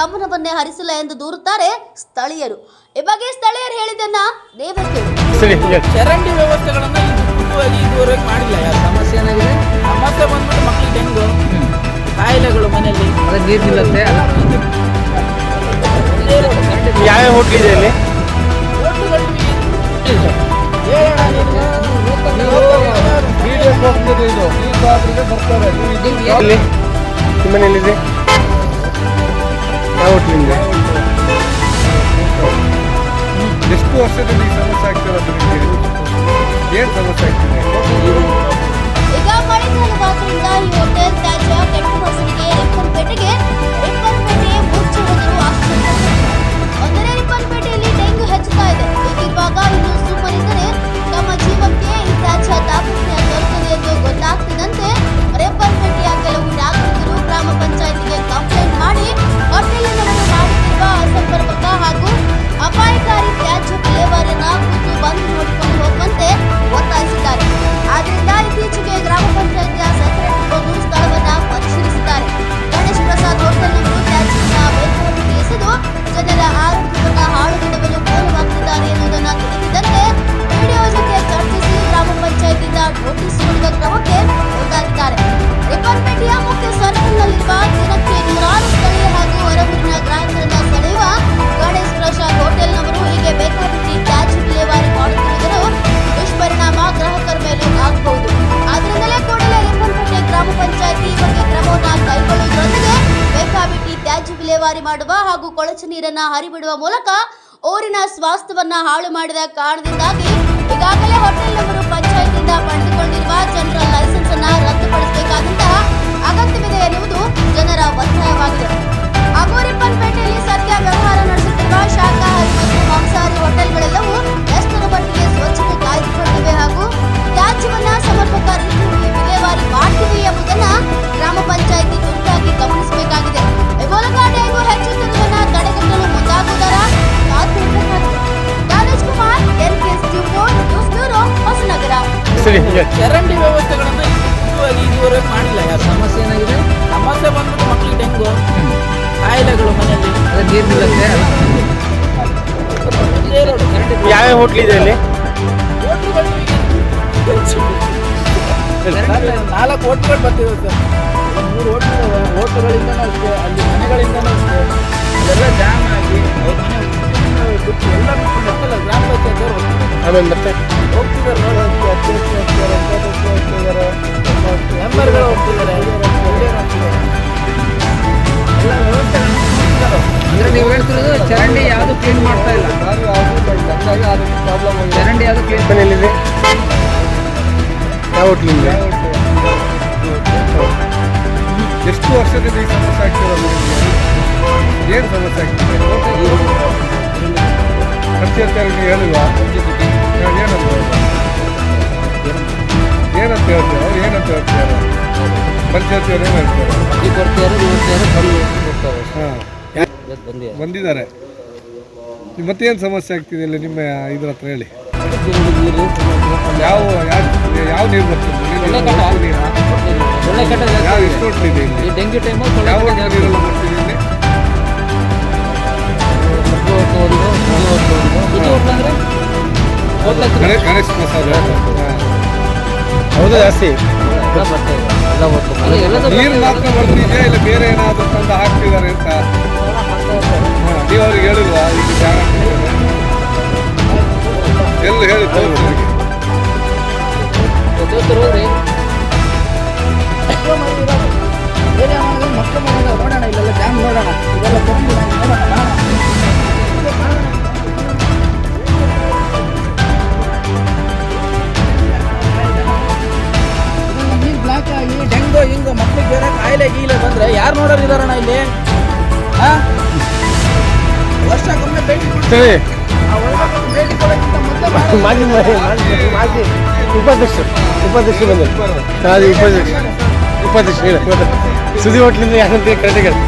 ಹರಿಸಿಲ್ಲ ಎಂದು ದೂರುತ್ತಾರೆ ಸ್ಥಳೀಯರು. ಈ ಬಗ್ಗೆ ಸ್ಥಳೀಯರು ಹೇಳಿದ್ದನ್ನ ದೇವರು ಕೇಳಿ. ಚರಂಡಿ ವ್ಯವಸ್ಥೆಗಳನ್ನು ಇದುವರೆಗೆ ಇದುವರೆಗೆ ಮಾಡಿಲ್ಲ. ಯಾರು ಸಮಸ್ಯೆ ಏನಾಗಿದೆ? ಸಮಸ್ಯೆ ಬಂದ್ಬಿಟ್ಟು ಮಕ್ಕಳಿಗೆ ಡೆಂಗು ಕಾಯಿಲೆಗಳು ಮನೆಯಲ್ಲಿ. ಅದೇ ನೀರು ನಿಲ್ಲುತ್ತೆ. ಯಾವ ಹೋಟ್ಲ್ ಇದೆ ಇಲ್ಲಿ? ಇಲ್ಲಿ ನಿಮ್ಮ ಮನೆಯಲ್ಲಿದೆ? ಯಾವ ಹೋಟ್ಲಿಂದ ಎಷ್ಟು ವರ್ಷದಲ್ಲಿ ಈ ಸಮಸ್ಯೆ ಆಗ್ತಿರೋದು ನಿಮಗೆ ಏನು ಸಮಸ್ಯೆ ಆಗ್ತಿದೆ ಈಗ ಮಳೆಗಾಲವಾದ್ರಿಂದ ಈ ಹೋಟೆಲ್ ತ್ಯಾಜ್ಯ ಕೆಟ್ಟ ವಿಲೇವಾರಿ ಮಾಡುವ ಹಾಗೂ ಕೊಳಚೆ ನೀರನ್ನ ಹರಿಬಿಡುವ ಮೂಲಕ ಊರಿನ ಸ್ವಾಸ್ಥ್ಯವನ್ನ ಹಾಳು ಮಾಡಿದ ಕಾರಣದಿಂದಾಗಿ ಈಗಾಗಲೇ ಹೋಟೆಲ್ ಅವರು ಪಂಚಾಯತಿಯಿಂದ ಪಡೆದುಕೊಂಡಿರುವ ಜನರ ಲೈಸೆನ್ಸ್ ಅನ್ನ ಸರಿ. ಚರಂಡಿ ವ್ಯವಸ್ಥೆಗಳನ್ನು ಇದುವರೆಗೆ ಇದುವರೆಗೆ ಮಾಡಿಲ್ಲ ಯಾರು ಸಮಸ್ಯೆ ಏನಾಗಿದೆ ಸಮಸ್ಯೆ ಬಂದ್ಬಿಟ್ಟು ಮಕ್ಕಳಿಗೆ ಡೆಂಗು ಕಾಯಿಲೆಗಳು ಮನೆಯಲ್ಲಿ ನೀರು ನಿಲ್ಲುತ್ತೆ ಯಾವ್ಯಾವ ಹೋಟ್ಲ್ ಇದೆ ಇಲ್ಲಿ ನಾಲ್ಕು ಹೋಟ್ಲ್ಗಳು ಬರ್ತಿವೆ ಸರ್ ಮೂರು ಹೋಟ್ಲ್ ಹೋಟ್ಲ್ಗಳಿಂದ ಅಷ್ಟೇ ಅಲ್ಲಿ ಮನೆಗಳಿಂದ ಅಷ್ಟೇ ಅದೆಲ್ಲ ಜಾಮ್ ಆಗಿ ಎಲ್ಲ ಗ್ರಾಮ ಪಂಚಾಯತ್ ಹೋಗ್ತಿದ್ದಾರೆ ಹೋಗ್ತಿದ್ದಾರೆ ಮೆಂಬರ್ಗಳು ಹೋಗ್ತಿದ್ದಾರೆ ಎಲ್ಲ ವ್ಯವಸ್ಥೆ ಅಂದ್ರೆ ನೀವು ಹೇಳ್ತಿರೋದು ಚರಂಡಿ ಯಾವುದು ಕ್ಲೀನ್ ಮಾಡ್ತಾ ಇಲ್ಲ? ಪ್ರಾಬ್ಲಮ್ ಚರಂಡಿ ಯಾವುದು ಕ್ಲೀನ್ ಮನೆಯಲ್ಲಿದೆ. ಯಾವ ಹೋಟ್ಲಿಂದ ಎಷ್ಟು ವರ್ಷದಿಂದ ಈ ಸಮಸ್ಯೆ ಆಗ್ತಿರೋದು ಏನು ಸಮಸ್ಯೆ ಆಗ್ತಿದೆ? ಪಂಚಾಯತ್ ಹೇಳಿಲ್ವಾ ಈ ಕೊಡ್ತಿದ್ದಾರೆ ಇವತ್ತಿದ್ದಾರೆ ಬಂದು ಹೋಗ್ತಾರೆ. ಹಾಂ. ಬಂದಿ ಬಂದಿದ್ದಾರೆ? ಮತ್ತೇನು ಸಮಸ್ಯೆ ಆಗ್ತಿದೆ ಇಲ್ಲಿ ನಿಮ್ಮ ಇದ್ರ ಹತ್ರ ಹೇಳಿ. ಯಾವ ಯಾವ ಯಾವ ನೀರು ಬರ್ತದೆ? ನೀರು ನೀರಾ? ಒಳ್ಳೆ ಕಟ್ಟ ಯಾವ ಎಷ್ಟು ಹೊಟ್ಟಿದೆ ಇಲ್ಲಿ? ಈ ಡೆಂಗ್ಯೂ ಟೈಮು ಯಾವ ಹೊತ್ತು ನೀರೆಲ್ಲ ಬರ್ತಿದೆ ಇಲ್ಲಿ? ಇದು ಹೋಟ್ಲ್ ಅಂದ್ರೆ ಹೋಟ್ಲ್ ಗಣೇಶ್ ಗಣೇಶ್ ಪ್ರಸಾದ್. ಹೌದಾ ಜಾಸ್ತಿ. ಎಲ್ಲ ಬರ್ತಾ ಇದೆ. ನೀರು ಮಾತ್ರ ಬರ್ತಿದೆ ಇಲ್ಲ ಬೇರೆ ಏನಾದರೂ ತಂದು ಹಾಕ್ತಿದ್ದಾರೆ ಅಂತ? ನೀವು ಅವ್ರಿಗೆ ಹೇಳಿಲ್ವಾ ಈಗ ಜಾಗ? ಎಲ್ಲ ಹೇಳಿದ್ದು ನೋಡೋರು ಇದಾರಣ ಇಲ್ಲಿ? ವರ್ಷಕ್ಕೊಮ್ಮೆ ಭೇಟಿ. ಆ ವರ್ಷಕ್ಕೊಮ್ಮೆ ಭೇಟಿ ಕೊಡೋಕ್ಕಿಂತ ಮೊದಲೇ ಮಾಡೋದು. ಮಾಜಿ ಮಾಜಿ ಮಾಜಿ ಉಪಾಧ್ಯಕ್ಷರು ಉಪಾಧ್ಯಕ್ಷರು ಬಂದರು. ಅದು ಉಪಾಧ್ಯಕ್ಷ ಉಪಾಧ್ಯಕ್ಷ ಹೇಳಿ ಸುದ್ದಿ ಹೋಟ್ಲಿಂದ ಯಾರಂತ ಕರೆಕ್ಟಾಗಿ ಹೇಳಿ